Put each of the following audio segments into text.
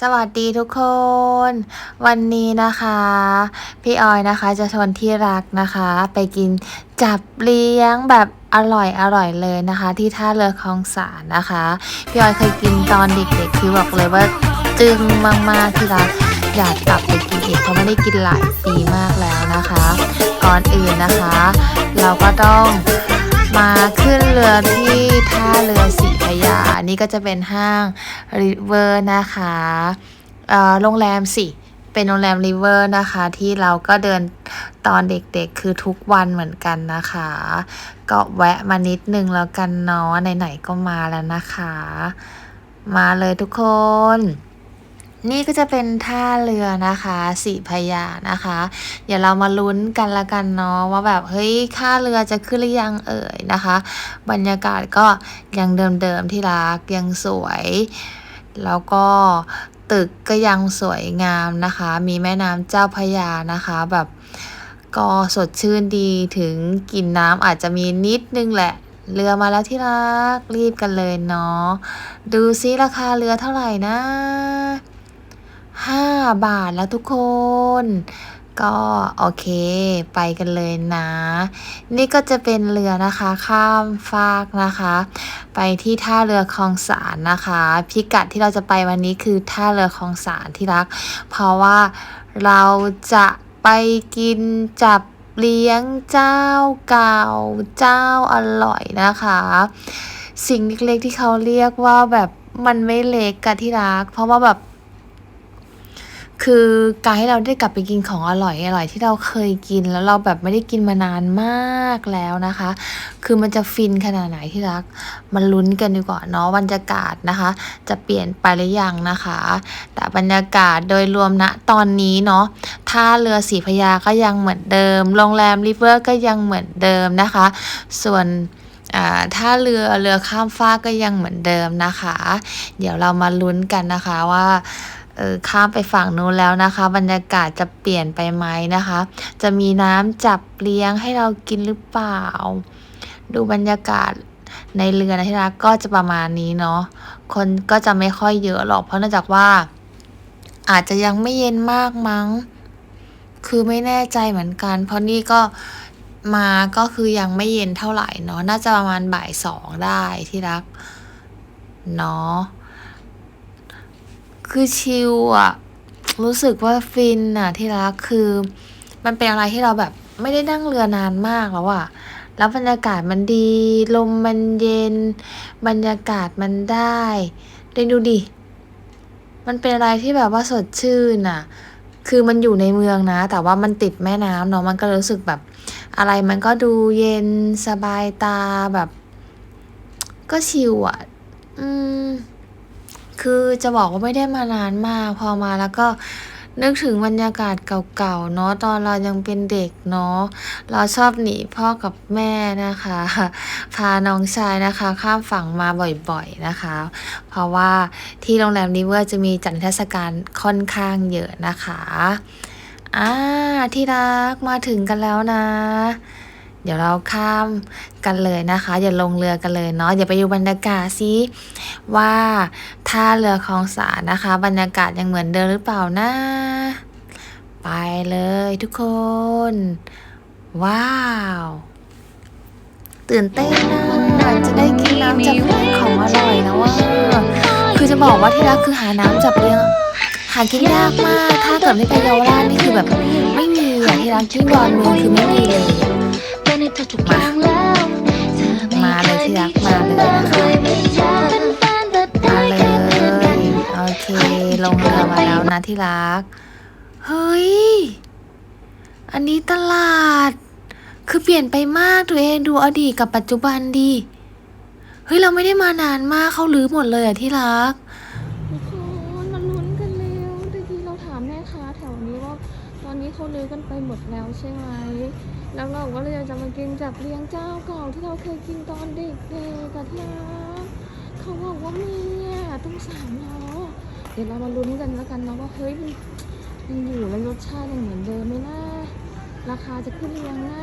สวัสดีทุกคน วันนี้นะคะ พี่ออยนะคะจะชวนที่รักนะคะ ไปกินจับเลี้ยงแบบอร่อยอร่อยเลยนะคะ ที่ท่าเรือคลองสานนะคะ พี่ออยเคยกินตอนเด็กๆ คือบอกเลยว่าจึงมากๆที่รักอยากกลับไปกินอีกเพราะไม่ได้กินหลายปีมากแล้วนะคะ ก่อนอื่นนะคะ เราก็ต้องมาขึ้นเรือที่ท่าเรือสีพร นนี้ก็จะเป็นห้างริเวอร์นะคะอ่อโรงแรมสิ เป็นโรงแรมริเวอร์นะคะ ที่เราก็เดินตอนเด็กๆ คือทุกวันเหมือนกันนะคะ ก็แวะมานิดนึงแล้วกันเนาะไหนๆก็มาแล้วนะคะ มาเลยทุกคน นี่ก็จะเป็นท่าเรือนะคะสีพยานะคะ เดี๋ยวเรามาลุ้นกันละกันเนาะว่าแบบเฮ้ยค่าเรือจะขึ้นหรือยังเอ่ยนะคะ บรรยากาศก็ยังเดิมๆที่รักยังสวย แล้วก็ตึกก็ยังสวยงามนะคะ มีแม่น้ำเจ้าพยานะคะ แบบก็สดชื่นดีถึงกลิ่นน้ำอาจจะมีนิดนึงแหละเรือมาแล้วที่รักรีบกันเลยเนาะดูซิราคาเรือเท่าไหร่นะ ห้าบาทแล้วทุกคน ก็โอเค ไปกันเลยนะ นี่ก็จะเป็นเรือนะคะ ข้ามฟากนะคะ ไปที่ท่าเรือคลองสานนะคะ พิกัดที่เราจะไปวันนี้คือท่าเรือคลองสานที่รัก เพราะว่าเราจะไปกินจับเลี้ยงเจ้าเก่าเจ้าอร่อยนะคะ สิ่งเล็กๆที่เขาเรียกว่าแบบมันไม่เล็กกะที่รัก เพราะว่าแบบ คือการให้เราได้กลับไปกินของอร่อยอร่อยที่เราเคยกินแล้วเราแบบไม่ได้กินมานานมากแล้วนะคะ คือมันจะฟินขนาดไหนที่รัก มันลุ้นกันดีกว่าเนาะบรรยากาศนะคะ จะเปลี่ยนไปหรือยังนะคะ แต่บรรยากาศโดยรวมณตอนนี้เนาะท่าเรือสีพยาก็ยังเหมือนเดิม โรงแรมริเวอร์ก็ยังเหมือนเดิมนะคะ ส่วนอ่าท่าเรือเรือข้ามฟากก็ยังเหมือนเดิมนะคะ เดี๋ยวเรามาลุ้นกันนะคะว่า เออข้ามไปฝั่งนู้นแล้วนะคะ บรรยากาศจะเปลี่ยนไปไหมนะคะ จะมีน้ำจับเลี้ยงให้เรากินหรือเปล่า ดูบรรยากาศในเรือนะที่รักก็จะประมาณนี้เนาะคนก็จะไม่ค่อยเยอะหรอกเพราะเนื่องจากว่า อาจจะยังไม่เย็นมากมั้ง คือไม่แน่ใจเหมือนกัน เพราะนี่ก็มาก็คือยังไม่เย็นเท่าไหร่เนาะน่าจะประมาณบ่ายสองได้ที่รักเนาะ คือชิลอะรู้สึกว่าฟินอะที่รักคือ มันเป็นอะไรที่เราแบบไม่ได้นั่งเรือนานมากแล้วอะแล้วบรรยากาศมันดี ลมมันเย็น บรรยากาศมันได้ได้ดูดิ มันเป็นอะไรที่แบบว่าสดชื่นอะคือมันอยู่ในเมืองนะ แต่ว่ามันติดแม่น้ำเนาะมันก็รู้สึกแบบ อะไรมันก็ดูเย็นสบายตาแบบ ก็ชิลอะอืม คือจะบอกว่าไม่ได้มานานมาก พอมาแล้วก็นึกถึงบรรยากาศเก่าๆเนาะตอนเรายังเป็นเด็กเนาะเราชอบหนีพ่อกับแม่นะคะ พาน้องชายนะคะ ข้ามฝั่งมาบ่อยๆนะคะ เพราะว่าที่โรงแรมนิเวอร์จะมีจัดนิทรรศการค่อนข้างเยอะนะคะอ่าที่รักมาถึงกันแล้วนะ เดี๋ยวเราข้ามกันเลยนะคะ อย่าลงเรือกันเลยเนาะอย่าไปดูบรรยากาศซิว่าท่าเรือคลองสานนะคะ บรรยากาศยังเหมือนเดิมหรือเปล่านะไปเลยทุกคน ว้าว ตื่นเต้นนะจะได้กินน้ำจับเลี้ยงของอร่อยแล้วว่าคือจะบอกว่าที่รักคือหาน้ำจับเลี้ยงหากินยากมาก ถ้าเกิดไม่ไปเยาวราชนี่คือแบบไม่มีอะที่รักที่ดอนเมืองคือไม่มีเลย เป็นให้เธอทุกอย่างแล้วเธอไมาเลยที่รักมาเลยนะคะเป็นแฟนแต่ได้มาเลแค่เพื่อนกันยโอเค ลงเรือมาแล้วนะที่รัก เฮ้ย อันนี้ตลาด คือเปลี่ยนไปมากตัวเองดูอดีตกับปัจจุบันดี เฮ้ย เราไม่ได้มานานมากเขาลื้อหมดเลยอะที่รักทุกคนมาลุ้นกันเร็วตะกี้เราถามแม่ค้าแถวนี้ว่า ตอนนี้เขาลื้อกันไปหมดแล้วใช่ไหม แล้วเราก็เลยจะมากินจากเลี้ยงเจ้าเก่าที่เราเคยกินตอนเด็กๆกับที่รักเขาบอกว่ามีอะต้องสามล้อเดี๋ยวเรามาลุ้นกันแล้วกันนะว่าเฮ้ยมันมันอยู่แล้วรสชาติยังเหมือนเดิมไหมนะราคาจะขึ้นหรือยังนะ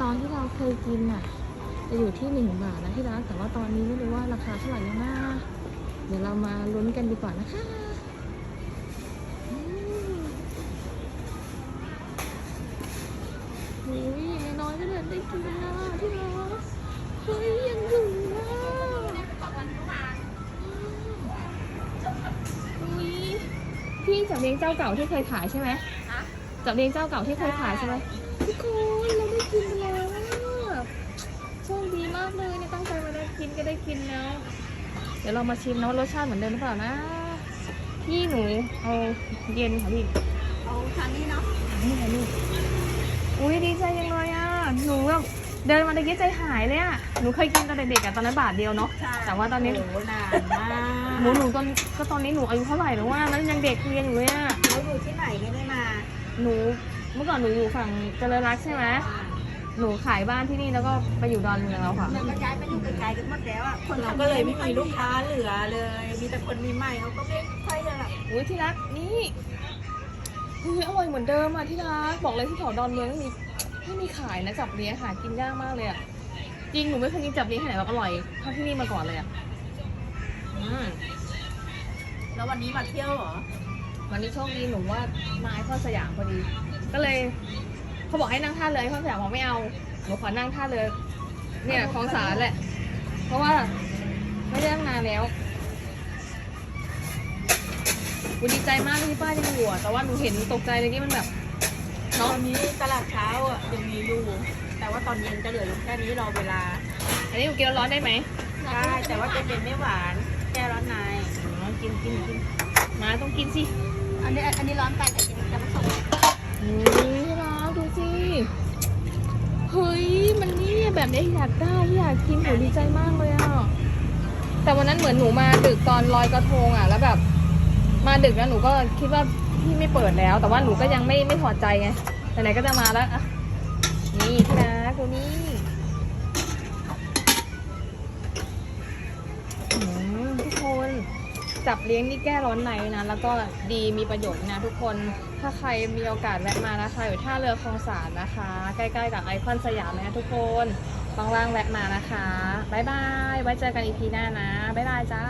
ตอนที่เราเคยกินอะจะอยู่ที่หนึ่งบาทนะที่ร้านแต่ว่าตอนนี้ไม่รู้ว่าราคาเท่าไหร่แล้วนะเดี๋ยวเรามาลุ้นกันดีกว่านะคะอืมโอ้ยอย่างน้อยๆก็เดินได้กินนะที่รักเฮ้ยยังอยู่อะอุ้ยพี่จับเลี้ยงเจ้าเก่าที่เคยขายใช่ไหมจับเลี้ยงเจ้าเก่าที่เคยขายใช่ไหมทุกคนเราได้กินแล้วอะโชคดีมากเลยเนี่ยตั้งใจมาได้กินก็ได้กินแล้ว เดี๋ยวเรามาชิมนะว่ารสชาติเหมือนเดิมหรือเปล่านะพี่หนูเอาเย็นค่ะพี่เอาทานนี้เนาะนี่ค่ะนี่อุ้ยดีใจยังเลยอะ หนูแบบเดินมาตะกี้ใจหายเลยอะ หนูเคยกินตอนเด็กๆอะตอนนั้นบาทเดียวเนาะใช่แต่ว่าตอนนี้โโหนานมากหนูหนูตอนก็ตอนนี้หนูอายุเท่าไหร่แล้วว่าแล้วยังเด็กเรียนอยู่เลยอะเราอยู่ที่ไหนไม่ได้มา หนูเมื่อก่อนหนูอยู่ฝั่งเจริญรักษณ์ใช่ไหมหนูขายบ้านที่นี่แล้วก็ไปอยู่ดอนเมืองแล้วค่ะมันก็ย้ายไปอยู่ไกลๆกันหมดแล้วอะ คนเราก็เลยไม่มีลูกค้าเหลือเลย มีแต่คนมีใหม่เขาก็ไม่ค่อยจะแบบอุ้ยที่รักนี่อุ้ยอร่อยเหมือนเดิมอะที่รักบอกเลยที่แถวดอนเมืองไม่มี ไม่มีขายนะจับเลี้ยงหากินยากมากเลยอะจริงหนูไม่เคยกินจับเลี้ยงที่ไหนแบบอร่อยเท่าที่นี่มาก่อนเลยอะอืมแล้ววันนี้มาเที่ยวเหรอ วันนี้โชคดีหนูว่ามาไอคอนสยามพอดี ก็เลย เขาบอกให้นั่งท่าเรือไอคอนสยามบอกไม่เอาหนูขอนั่งท่าเรือเนี่ยคลองสารแหละ เพราะว่าไม่ได้นั่งนานแล้วกูดีใจมากที่ป้ายังอยู่อะแต่ว่าหนูเห็นตกใจเลยที่มันแบบ ตเนาะอนนี้ตลาดเช้าอะยังมีอยู่ แต่ว่าตอนเย็นจะเหลืออยู่แค่นี้รอเวลา อันนี้หนูกินร้อนๆได้ไหมได้แต่ว่าจะเป็นไม่หวานแก้ร้อนในอ๋อกินกินกินมาต้องกินสิ อันนี้อันนี้ร้อนไปแต่จะผสมเฮ้ยร้านดูสิ เฮ้ยมันนี่แบบนี้อยากได้อยากกินหนูดีใจมากเลยอะ แต่วันนั้นเหมือนหนูมาดึกตอนลอยกระทงอะ แล้วแบบ มาดึกแล้วหนูก็คิดว่า พี่ไม่เปิดแล้ว แต่ว่าหนูก็ยังไม่ไม่ถอดใจไงไหนๆก็จะมาแล้วอะนี่ที่นะตัวนี้ทุกคนจับเลี้ยงนี่แก้ร้อนในนะ แล้วก็ดีมีประโยชน์นะทุกคนถ้าใครมีโอกาสแวะมานะคะอยู่ท่าเรือคลองสานนะคะ ใกล้ๆกับไอคอนสยามนะทุกคนว่างๆแวะมานะคะ บ๊ายบาย ไว้เจอกันอีพีหน้านะ บ๊ายบายจ้า